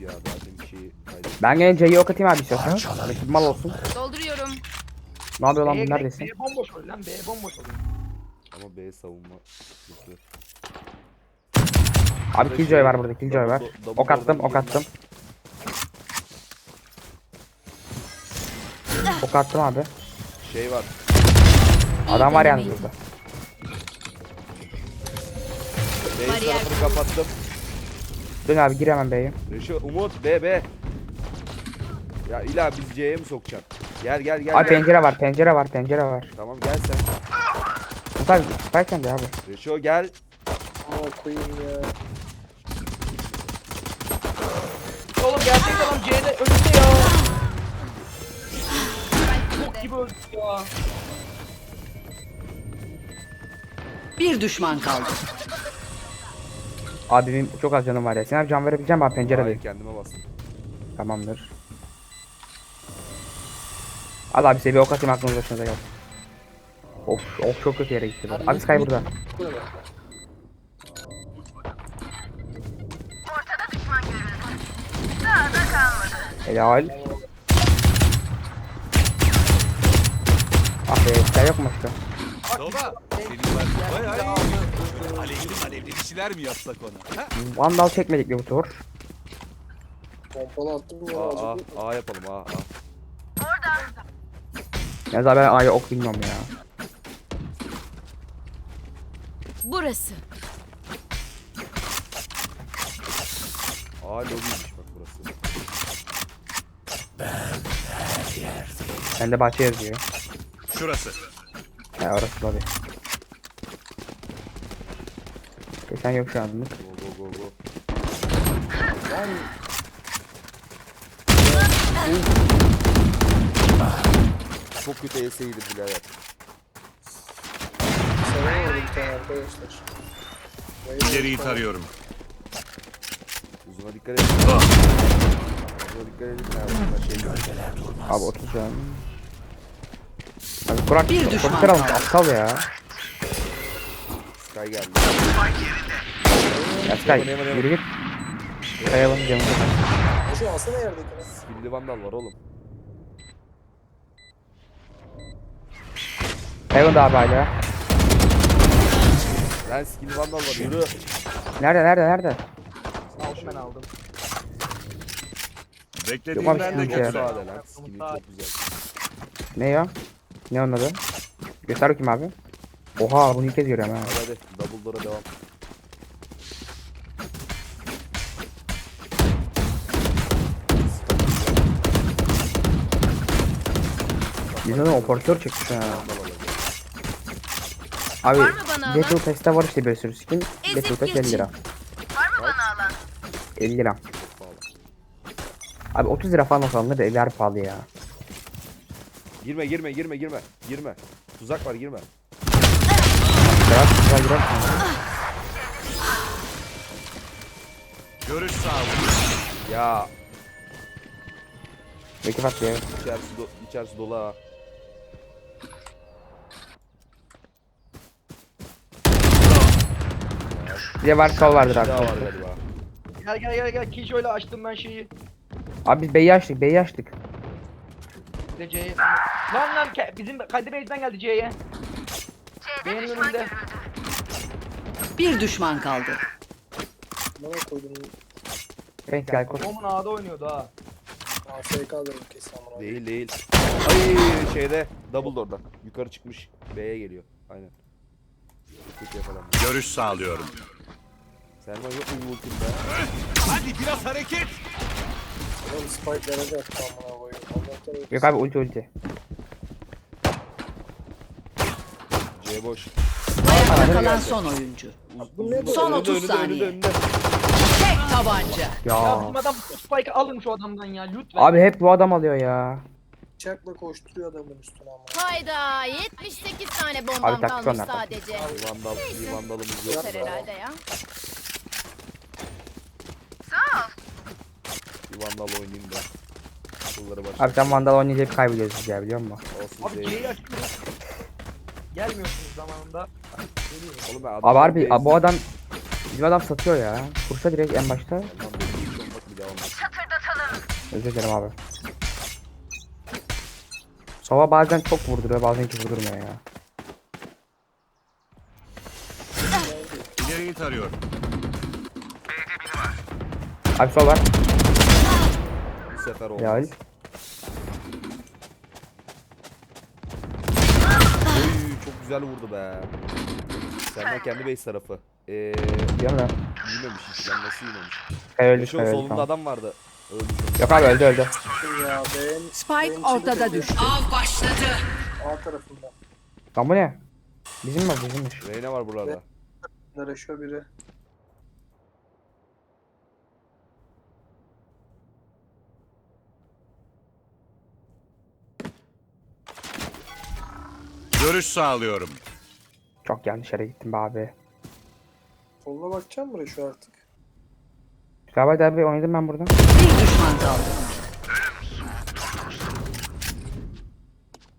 ya. Zaten bir şeyi kaydettim. Ben gene C'yi ok atayım abi istiyorsan. Rakip mal olsun. Dolduruyorum. Ne yapıyor lan bu neredesin? B bomboş ol lan B bomboş ol. Ama B savunma. Kötü. Abi Killjoy var burada Killjoy var. Ok attım ok attım. Ok attım abi. Şey var. Adam var yalnız burada. B tarafını kapattım. Dön abi gir hemen B'ye. Reşo, Umut, B, B. Ya illa biz C'ye mi sokacaksın? Gel gel gel. Abi gel. pencere var pencere var pencere var. Tamam gel sen. Mustafa Spike de abi. Reşo gel. Ama koyayım ya. Oğlum gerçek adam C'de önünde ya. Bok gibi öldü ya. Bir düşman kaldı. Abi benim çok az canım var ya. Sen abi can verebileceğim abi pencere Hayır kendime bastım. Tamamdır. Al abi seviye ok atayım aklınız başınıza gel. Of of çok kötü yere gitti. bu. Abi Sky burada. Helal. Ah be Sky yok mu başka? Baba, senin var. Vay ay. Alevli alevli bir şeyler mi yapsak ona? Ha? Vandal çekmedik bir bu tur. Pompalı attım ya. A, A, azıcık. A yapalım A, A. Ya da ben A'ya ok bilmiyorum ya. Burası. A lobiymiş bak burası. Bende bahçe yazıyor. Şurası. Ya orası lobi. Geçen yok şu anlık. Go go go go. Çok kötü ES'ydi birader. Arkadaşlar. Bayıldım. İleriyi tarıyorum. Uzuna dikkat edin. Uzuna dikkat edin. Bunlar şey yok. Abi 30 can. Abi Burak Bir düşman kaldı. aptal ya. Sky geldi. Ya Sky yürü git. Kayalım canım. Şu alsana yerdekini. Skilli vandal var oğlum. Heaven da abi hala. Lan skilli vandal var yürü. Nerede nerede nerede? Aldım ben aldım. Beklediğimden de kötü. Sade lan skilli çok güzel. Ne ya? Ne onun adı? Göster bakayım abi. Oha bunu ilk kez görüyorum ha. Hadi hadi double door'a devam. Biz onu operatör çıkmış ha. Abi Var mı bana alan? Battle Pass'te var işte bir sürü skin. Ezip Battle Pass 50 lira. Var mı bana alan? 50 lira. Abi 30 lira falan olsa alınır da 50 lira pahalı ya. Girme girme girme girme. Girme. Tuzak var girme. Güzel girer. Görüş sağlıyorum. Ya Peki bak ya. içerisi, do içerisi dolu ha. Bir de var sol vardır abi. daha var galiba. Gel gel gel gel ki şöyle açtım ben şeyi. Abi biz B'yi açtık B'yi açtık. Bir de C'ye. Lan lan ke- bizim Kadir Bey'den geldi C'ye. Benim önümde. Bir düşman kaldı. Bana koydum. Renk gel koş. Omun A'da oynuyordu ha. AFK dedim kesin amına. Değil değil. Ay şeyde double door'da. Yukarı çıkmış. B'ye geliyor. Aynen. Görüş sağlıyorum. Selman yok mu ultim be? Hadi biraz hareket. Oğlum spike nerede attı amına koyayım. Allah'tan öyle. Yok abi ulti ulti. C boş. Ayakta kalan son oyuncu. Son önünde, 30 önünde, saniye. Tek tabanca. Ya Ya. bizim adam bu spike'ı alın şu adamdan ya lütfen. Abi hep bu adam alıyor ya. Bıçakla koşturuyor adamın üstüne amına. Hayda 78 tane Abi bombam taktik kalmış onlar, sadece. Bir vandal, bir vandalımız yok. Yeter herhalde ya. Bir vandal oynayayım da. Kulları başla. Abi sen Vandal oynayınca hep kaybediyoruz biz ya biliyor musun? Olsun Abi. C'yi açıyoruz. Gelmiyorsunuz zamanında. Oğlum ben adam Abi harbi değil. bu adam bizim adam satıyor ya. Kursa direkt en başta. Devam et. Özür dilerim abi. Sova bazen çok vurduruyor bazen hiç vurdurmuyor ya. İleriyi tarıyor. Abi sol var. Bu sefer oldu. Helal. Oy çok güzel vurdu be. Senden kendi base tarafı. Eee Biliyorum da. yememiş hiç lan nasıl yememiş. Öldü Şu solunda tamam. adam vardı. Öldü. Yok abi öldü öldü. Ya beğen Spike benim ortada düştü. Av başladı. A tarafında. Lan bu ne? Bizim mi bizimmiş. Reyne var burada. Nereye şu biri. Görüş sağlıyorum. Çok yanlış yere gittim be abi. Soluna bakacağım buraya şu artık. Galiba abi oynadım ben buradan. Bir düşman kaldı.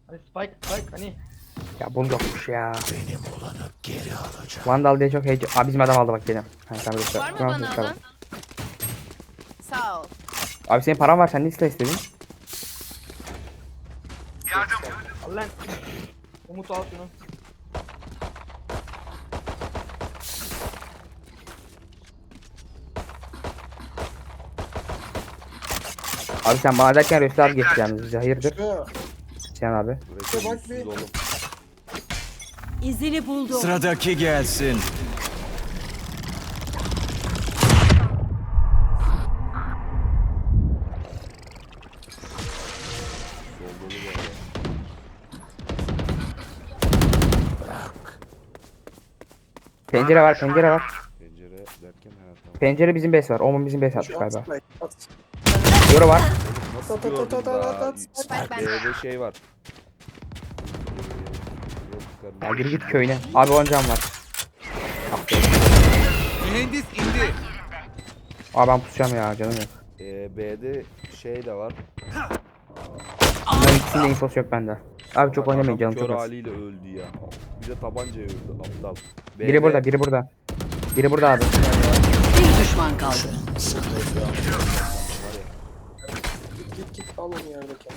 Hani Spike Spike hani. Ya bunu yokmuş ya. Vandal diye çok heyecan. Abi bizim adam aldı bak gene. Ha, tamam, dur, Var mı bana alan? Sağ ol. Abi senin paran var sen ne istedin? Al lan. Umut al şunu. Abi sen bana derken Resul abi geçti yalnız bize hayırdır? Sinan abi. Bak bir-. İzini buldu. Sıradaki gelsin. Pencere var pencere var. Pencere derken ha tamam. Pencere bizim base var. Omun bizim base atmış galiba. at. At. Euro var. Nasıl At, at, at, at, at, be? at. Spike bende. B'de şey var. Ya geri git köyüne. Abi 10 can var. Mühendis indi. Abi ben pusacağım ya canım yok. Ee, B'de şey de var. Bunların ikisinin de infosu yok bende. Abi çok canım kör çok az. haliyle öldü ya. Bir de tabanca öldü aptal. Biri B'de- burada biri burada. Biri burada abi. Bir düşman kaldı. Git git git al onu yerdeki.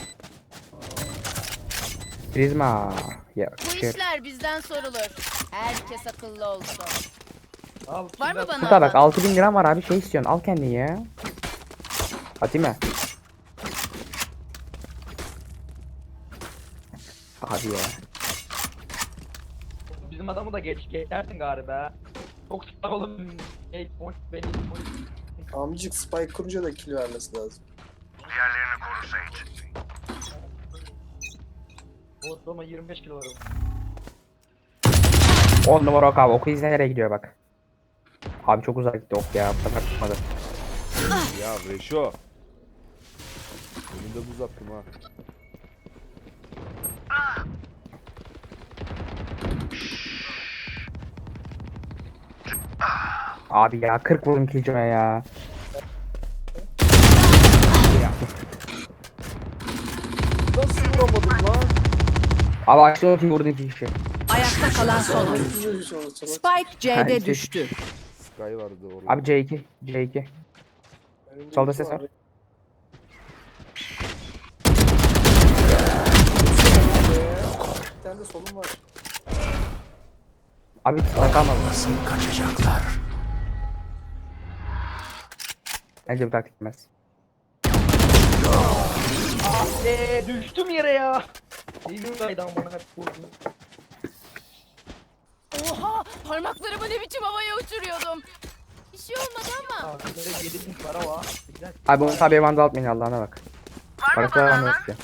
Prizma. Ya Bu şey. işler bizden sorulur. Herkes akıllı olsun. Al. Var mı bana Kuta bak alan? 6000 liram var abi şey istiyorsun al kendini ya. Atayım mı? Abi ya. Bizim adamı da geç geçersin galiba. Çok sıkar oğlum. Hey, point beni point. Amcık Spike kurunca da kill vermesi lazım. Ortalama 25 kilo var. 10 numara ok abi oku izle nereye gidiyor bak. Abi çok uzak gitti ok ya bu sefer tutmadı. Ya Reşo. Önünde buz attım ha. Abi ya 40 vurdum killjoy'a ya. Nasıl vuramadım lan? Abi ultiyi vurdun iki kişi. Ayakta kalan son oyuncu. Spike C'de Bence- düştü. Sky vardı orada. Abi C2. C2. Önümde Solda iki ses var. Bir tane de solum var. Abi bakalım. Bence bu taktik gitmez. Eee düştüm yere ya. Elim kaydı bana hep vurdum. Oha! Parmaklarımı ne biçim havaya uçuruyordum. Bir şey olmadı ama. Aa, bunlara 7000 para var. Güzel. Abi bunu tabi vandal atmayın Allah'ına bak. Parası var vandal istiyor.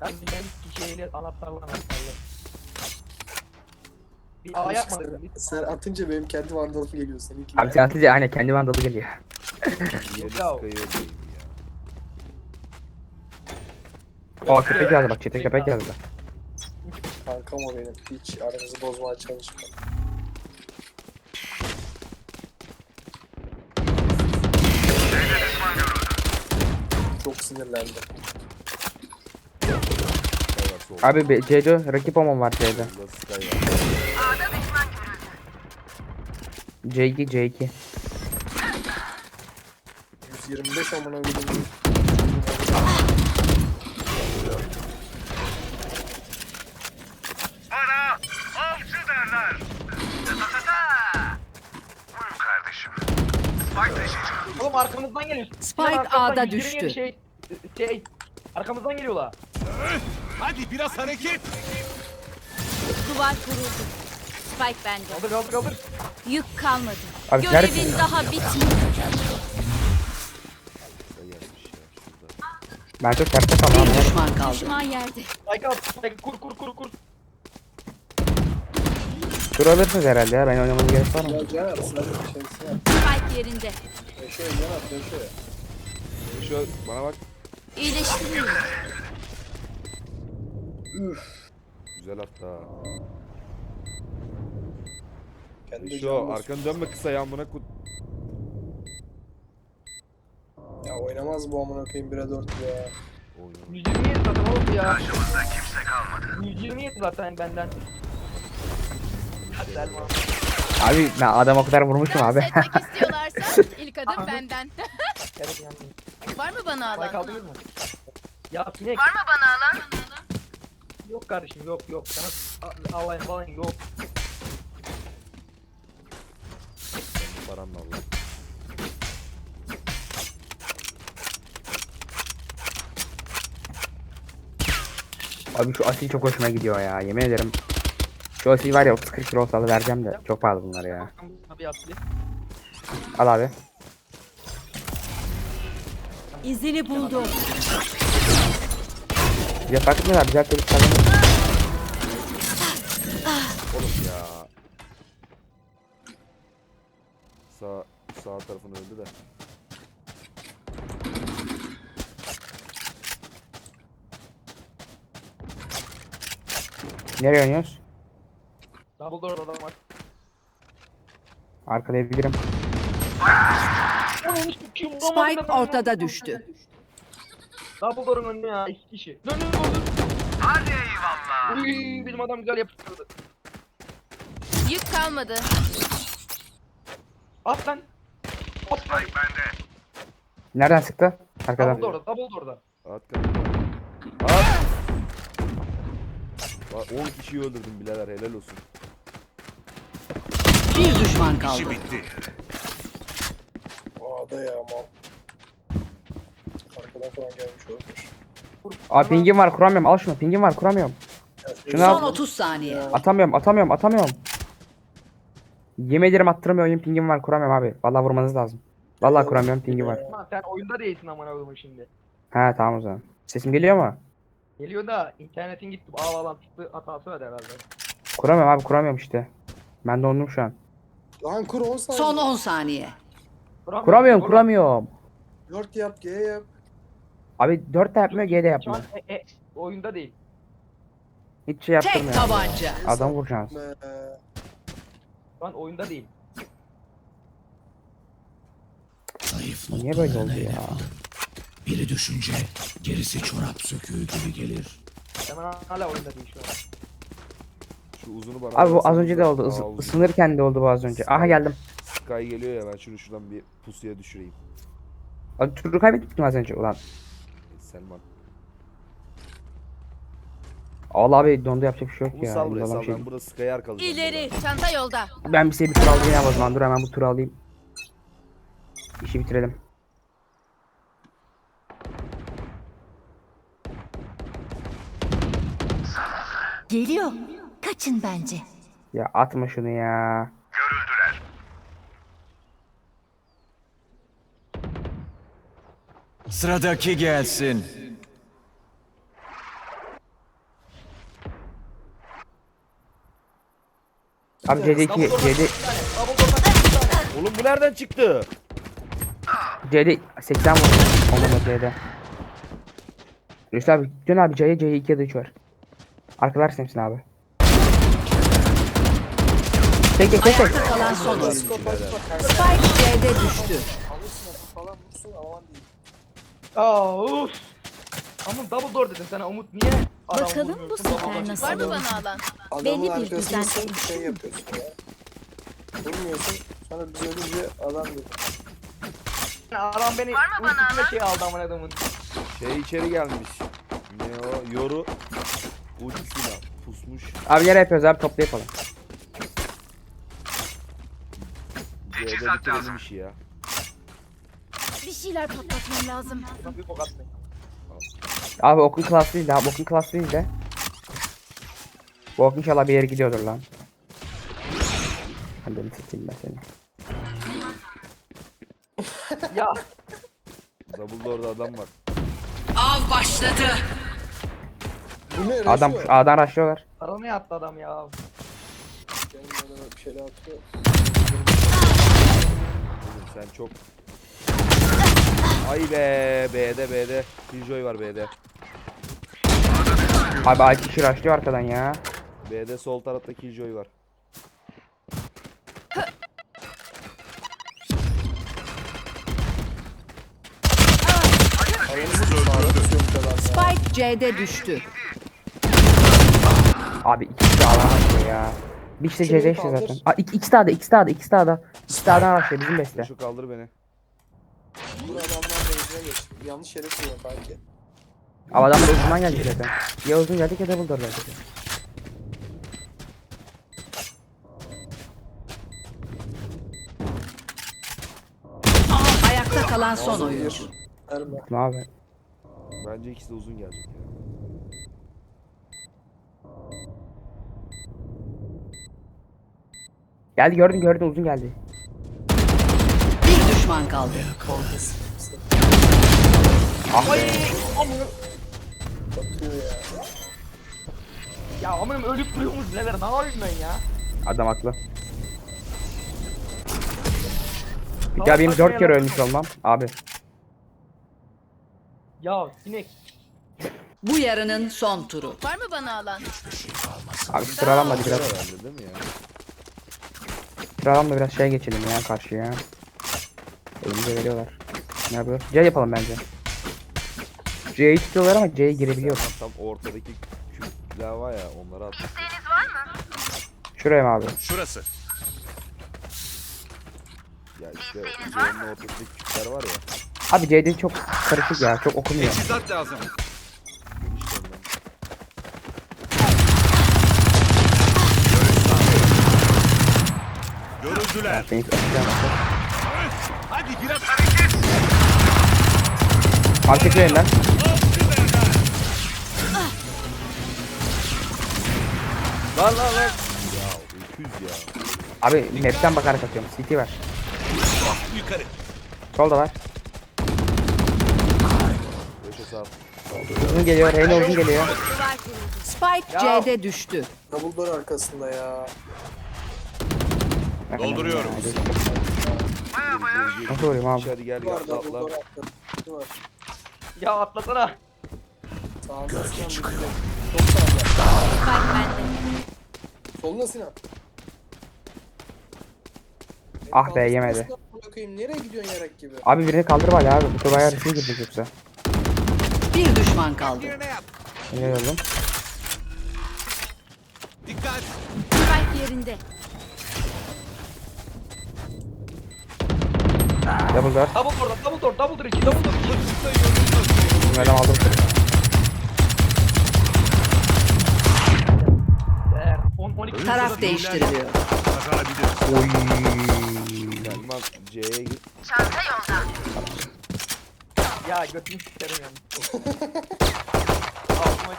Ben bilen kişiyle anahtarla anahtarla. Bir A yapmadık. Bir Sen atınca benim kendi vandalım geliyor seninki. Abi sen atınca aynen kendi vandalı geliyor. Niye de Ya. Sky'ı öldürdün ya? O köpek yazdı bak çete köpek yazdı. Kankam o benim. Hiç aranızı bozmaya çalışma. Çok sinirlendim. Abi be- C4 rakip omon var C'de. Sky var. C2 C2. 125 amına koyayım. Oğlum arkamızdan geliyor. Spike Arkamızdan A'da 120 düştü. Şey, şey, arkamızdan geliyorlar. Hadi biraz hareket. Duvar kuruldu. Spike bende. Kaldır kaldır kaldır. Yük kalmadı. Abi Görevin neredesin? daha bitmedi. Kısa gelmiş ya şurada. Ben çok terste kaldım. Bir düşman kaldı. Düşman yerde. Spike al. Spike kur kur kur kur. Tur alırsınız herhalde ya. Ben oynamanın gerek var mı? Ya Caner sen şeysin ya. Spike yerinde. Yaşıyor Caner yaşıyor. Şu bana bak. İyileştiriyorum. Güzel hatta. Kendi Şu arkanı dönme kısa yağmına kut. Ya oynamaz bu amına koyayım 1'e 4 ya. Oynuyor. 127 zaten oğlum ya. Karşımızda kimse kalmadı. 127 zaten benden. Abi ben adam o kadar vurmuşum abi. Etmek istiyorlarsa ilk adım benden. Evet yani. Var mı bana alan? aldınız mı? Ya sinek. Var mı bana alan? Yok kardeşim yok yok. Sana alayım falan yok. Paranla Allah. Abi şu asil çok hoşuma gidiyor ya. Yemin ederim. Şu asil var ya 30-40 kilo olsa vereceğim de. Çok pahalı bunlar ya. Abi. Al abi. İzini buldum. Bize fark etmiyorlar. Güzel türlü kazanır. Oğlum ya. Sağ sağ tarafını öldü de. Nereye oynuyoruz? Double door adam var. Arkalayabilirim. Spike ortada düştü. Double door'un önüne ya iki kişi. Dön dön dön. Hadi eyvallah. Uy bizim adam güzel yapıştırdı. Yük kalmadı. At lan. At lan. Nereden sıktı? Arkadan. Double door'da double door'da. At kanka. At. Bak 10 kişiyi öldürdüm birader helal olsun. Bir düşman kaldı. İşi bitti. Ada ya mal. Arkadan falan gelmiş olabilir. Abi pingim var kuramıyorum. Al şunu. Pingim var kuramıyorum. Şunu Son al. 30 saniye. Atamıyorum atamıyorum atamıyorum. Yemin ederim attırmıyorum pingim var kuramıyorum abi. Vallahi vurmanız lazım. Vallahi kuramıyorum pingim var. Lan sen oyunda değilsin amına koyayım şimdi. He tamam o zaman. Sesim geliyor mu? Geliyor da internetin gitti. Ağ bağlantısı hatası var herhalde. Kuramıyorum abi kuramıyorum işte. Ben dondum şu an. Lan kur 10 saniye. Son 10 saniye. Kuramıyorum kuramıyorum. 4 yap G yap. Abi 4 de yapmıyor G de Şu yapmıyor. an e, e, oyunda değil. Hiç şey Tek yaptırmıyor. tabanca. Adam vuracağız. Be. Şu an oyunda değil. Niye böyle oldu ya? Biri düşünce gerisi çorap söküğü gibi gelir. Hemen hala oyunda değil şu an. Şu uzunu bana Abi bu az önce de oldu. Aa, Is- uzun. ısınırken de oldu bu az önce. Aha geldim. Sky geliyor ya ben şunu şuradan bir pusuya düşüreyim. Abi turu kaybettik mi az önce ulan? Selman. Allah abi dondu yapacak bir şey yok Bu ya. sal buraya sal bir şey ben burada Sky'ı arkalayacağım. İleri. Çanta yolda. Ben bir şey bir tur alayım ya o zaman. Dur hemen bu turu alayım. İşi bitirelim. Geliyor. Kaçın bence. Ya atma şunu ya. Sıradaki gelsin. Abi CD2 CD Oğlum bu nereden çıktı? CD 80 vurdu. Ondan CD. Rüstem abi dön abi C'ye C2 ya da 3 var. Arkalarsın hepsini abi. Tek tek tek tek. Ayakta kalan son oyuncu. Psikopat bak. Spike C'de düştü. Alırsın falan vursun aman değil. Aa uf. Ama double door dedin sana Umut niye? adam Bakalım bu vurmuyorsun? sefer nasıl Var mı bana alan? Adamın Belli bir arkasındasın düzen. şey yapıyorsun ya. Vurmuyorsun. Sonra biz ölünce adam diyor. Adam beni bana şey aldı amına koyayım. Şey içeri gelmiş. Ne o? Yoru. Ultisine pusmuş. Abi yere yapıyoruz abi toplu yapalım. C'de bitirelim işi ya. Bir şeyler patlatmam lazım. Bir. Abi okun klası değil de abi okun klası değil de. Bu ok inşallah bir yere gidiyordur lan. Ben de sikeyim ben seni. Ya Dumbledore'da adam var. Av başladı. Bu ne? Adam Reşo? A'dan rushlıyorlar. aramaya attı adam ya. Bir şeyler atıyor. Oğlum sen çok... Ay be B'de B'de. Killjoy var B'de. Abi A kişi rushlıyor arkadan ya. B'de sol tarafta Killjoy var. Spike C'de düştü. Abi ikisi de rushlıyor ya. Bir işte C'de işte kaldır. zaten. Aa, ik- ikisi de A'da ikisi de A'da ikisi de A'da. İkisi de A'dan rushlıyor bizim beste. Şu kaldır beni. Bu adamlar mevzuna geç. Yanlış yere koyuyor kanki. Abi adamlar uzundan geldi zaten. Ya uzun geldik ya double door geldik. Ayakta kalan son oyuncu. Erme. Ne abi? Bence ikisi de uzun gelecek. ya. Geldi gördün gördün uzun geldi. Bir düşman kaldı. Ah be. Ya. Amirim ölüp duruyormuş neler ne yapayım ben ya. Adam haklı. Ya benim 4 kere ölmüş olmam. Abi. Ya sinek. Bu yarının son turu. Var mı bana alan? Abi sıralanmadı biraz. Herhalde değil mi ya? Sıralanma biraz şey geçelim ya karşıya. Elimize veriyorlar. Ne yapıyor? C yapalım bence. C'yi tutuyorlar ama C'ye girebiliyor. Tam, tam ortadaki küpler var ya onları at. Şuraya mı abi? Şurası. Ya işte C'nin ortadaki küpler var ya. Abi C'de çok karışık ya. Çok okumuyor. Teçhizat lazım. Görüldüler. Phoenix açacağım. Hadi biraz hareket. Abi çekiyor elinden. Lan lan lan. Ya öküz ya. Abi map'ten bakarak atıyorum. CT var. Yukarı. Solda var. Uzun geliyor. Reyna uzun geliyor. Spike C'de düştü. Double door arkasında ya. Dolduruyorum. Nasıl vuruyorum abi? Hadi gel gel atla. Ya atlasana. Sağında Gölge çıkıyor. Sağda. Soluna Sinan. Ah be, yemedi. Bakayım nereye gidiyorsun yarak gibi? Abi birini kaldır bari abi. Bu bayağı riskli girecek yoksa. Bir düşman kaldı. Yerine yap. Ne oğlum? Dikkat. Spike yerinde. Double door. Double door double door double door iki double door iki. Bunlardan aldım. Değer. 10 12 Taraf değiştiriliyor. Oy. Selman C'ye git. Ya götünü sikerim yani. Altıma.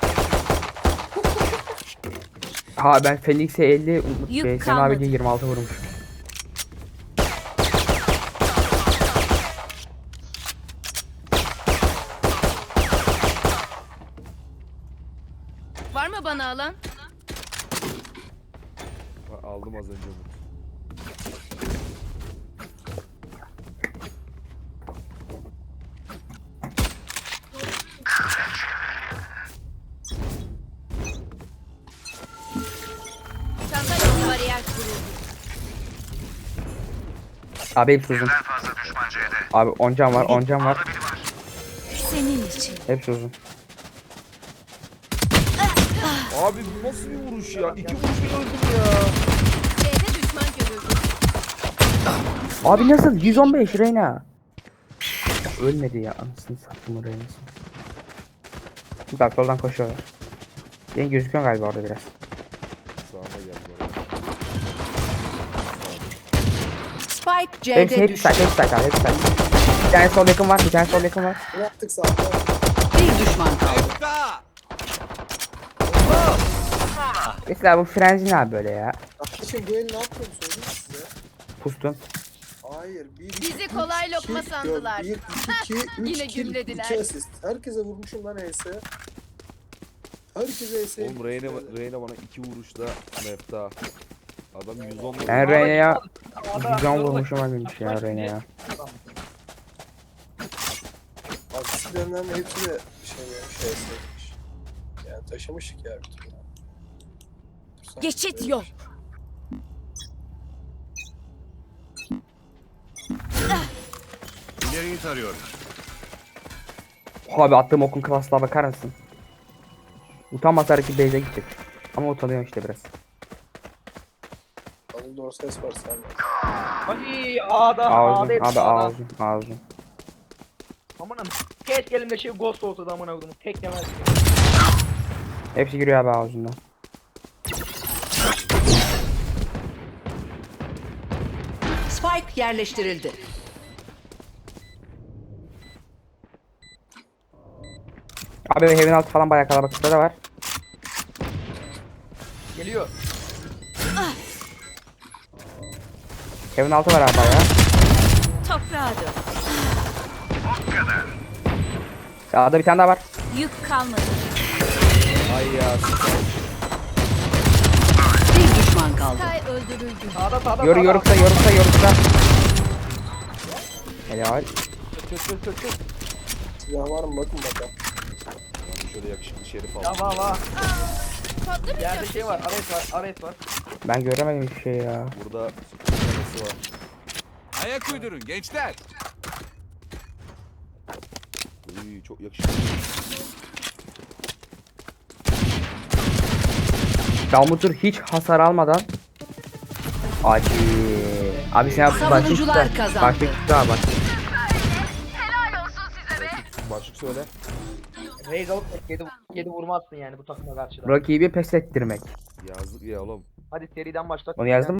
Ha ben Felix'e 50, Umut Yük Bey, Sen abi 26 vurmuş. Alan? Ha, Aldım az önce bunu. Çanta bariyer kuruldu. Abi hepsi uzun. Abi 10 can var, 10 can var. Senin için. Hepsi uzun. Abi bu nasıl bir vuruş ya? İki vuruşta öldüm ya. Düşman görüldü. Abi nasıl? 115 Reyna. Ölmedi ya anasını sattım oraya nasıl. Bak soldan koşuyorlar. Yeni gözüküyor galiba orada biraz. Sağına geldi oraya. Spike Hepsi C'de hepsi düştü. side, hepsi side abi, hepsi side. Bir tane sol yakın var, bir tane sol yakın var. Yaptık zaten? Bir düşman kaldı. Efta! Mesela bu frenzi ne abi böyle ya? Kardeşim bu el ne yaptığını söyleyeyim size. Pustun. Hayır. Bir, iki, Bizi üç, kolay iki, lokma dört, sandılar. Bir, iki, üç, Yine kill, gümlediler. iki asist. Herkese vurmuşum lan ES'e. Herkese ES'e. Oğlum Reyna, Reyna bana iki vuruşta mefta. Adam 110 vurdu. Ben Reyna'ya Havada- 110 vurmuşum ölmemiş ya Reyna'ya. Asistlerinden de hepsi de şey vermiş ES'ymiş. Yani taşımışık ya bir türlü. Geçit yok. İleriyi tarıyorum. Abi attığım okun klaslığa bakar mısın? Utanmasa hareket base'e gidecek. Ama utanıyor işte biraz. Double door ses var sende. Ay A'da A'da Ağzın, hepsi abi A'da. ağzın, ağzın. Amına keşke elimde şey ghost olsa da amına koydum. Tek yemez. Hepsi giriyor abi ağzından. Spike yerleştirildi. Abi Heaven altı falan bayağı kalabalıkta da var. Geliyor. Heaven altı var abi bayağı. Toprağa dön. Sağda bir tane daha var. Yük kalmadı. Ay ya. Bir düşman kaldı. Kay öldürüldü. Sağda sağda Yoru sağda. yorukta yorukta yorukta. Helal. Çık çık çık çık. Silah var mı bakın bakalım. Ben şöyle yakışıklı şerif Ya aldım. va va. Patlamayacak. Yerde şey var. Aret var. Aret var. Ben göremedim hiçbir şey ya. Burada sürpriz var. Ayak uydurun gençler. Uy, çok yakışıklı. Dalmutur hiç hasar almadan. Acı. Abi sen başlık tut. kazandı. Başlık tut abi bak. Başlık söyle. Raze alıp 7 7 vurmazsın yani bu takıma karşı. Rakibi pes ettirmek. Yazdık ya oğlum. Hadi seriden başlat. Onu yazdım